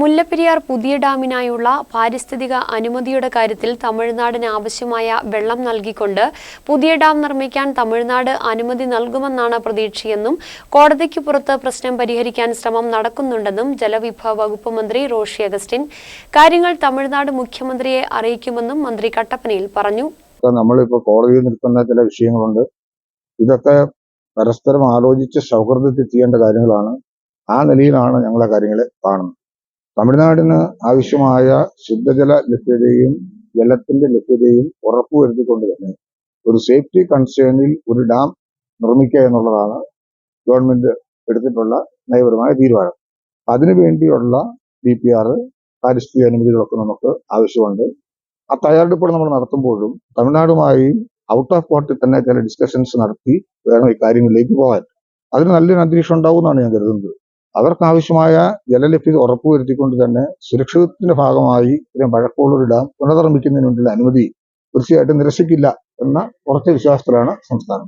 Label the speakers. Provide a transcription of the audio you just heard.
Speaker 1: മുല്ലപ്പെരിയാർ പുതിയ ഡാമിനായുള്ള പാരിസ്ഥിതിക അനുമതിയുടെ കാര്യത്തിൽ തമിഴ്നാടിന് ആവശ്യമായ വെള്ളം നൽകിക്കൊണ്ട് പുതിയ ഡാം നിർമ്മിക്കാൻ തമിഴ്നാട് അനുമതി നൽകുമെന്നാണ് പ്രതീക്ഷയെന്നും കോടതിക്ക് പുറത്ത് പ്രശ്നം പരിഹരിക്കാൻ ശ്രമം നടക്കുന്നുണ്ടെന്നും ജലവിഭവ വകുപ്പ് മന്ത്രി റോഷി അഗസ്റ്റിൻ കാര്യങ്ങൾ തമിഴ്നാട് മുഖ്യമന്ത്രിയെ അറിയിക്കുമെന്നും മന്ത്രി കട്ടപ്പനയിൽ പറഞ്ഞു.
Speaker 2: നമ്മളിപ്പോ കോടതിയിൽ നിൽക്കുന്ന ചില വിഷയങ്ങളുണ്ട്. ഇതൊക്കെ പരസ്പരം ആലോചിച്ച് സൗഹൃദത്തിൽ ചെയ്യേണ്ട കാര്യങ്ങളാണ്. ആ നിലയിലാണ് ഞങ്ങളെ കാര്യങ്ങളെ കാണുന്നത്. തമിഴ്നാടിന് ആവശ്യമായ ശുദ്ധജല ലഭ്യതയും ജലത്തിന്റെ ലഭ്യതയും ഉറപ്പുവരുത്തിക്കൊണ്ട് തന്നെ ഒരു സേഫ്റ്റി കൺസേണിൽ ഒരു ഡാം നിർമ്മിക്കുക എന്നുള്ളതാണ് ഗവൺമെന്റ് എടുത്തിട്ടുള്ള നയപരമായ തീരുമാനം. അതിനുവേണ്ടിയുള്ള ഡി പി ആർ പാരിസ്ഥിതിക അനുമതികളൊക്കെ നമുക്ക് ആവശ്യമുണ്ട്. ആ തയ്യാറെടുപ്പുകൾ നമ്മൾ നടത്തുമ്പോഴും തമിഴ്നാടുമായി ഔട്ട് ഓഫ് കോർട്ടിൽ തന്നെ ചില ഡിസ്കഷൻസ് നടത്തി വേണം ഈ കാര്യങ്ങളിലേക്ക് പോകാൻ. അതിന് നല്ലൊരു അന്തരീക്ഷം ഉണ്ടാവും എന്നാണ് ഞാൻ കരുതുന്നത്. അവർക്ക് ആവശ്യമായ ജലലഭ്യത ഉറപ്പുവരുത്തിക്കൊണ്ട് തന്നെ സുരക്ഷിതത്തിന്റെ ഭാഗമായി ഇത്തരം പഴക്കമുള്ളൊരു ഡാം പുനർനിർമ്മിക്കുന്നതിന് വേണ്ടിയുള്ള അനുമതി തീർച്ചയായിട്ടും നിരസിക്കില്ല എന്ന ഉറച്ച വിശ്വാസത്തിലാണ് സംസ്ഥാനം.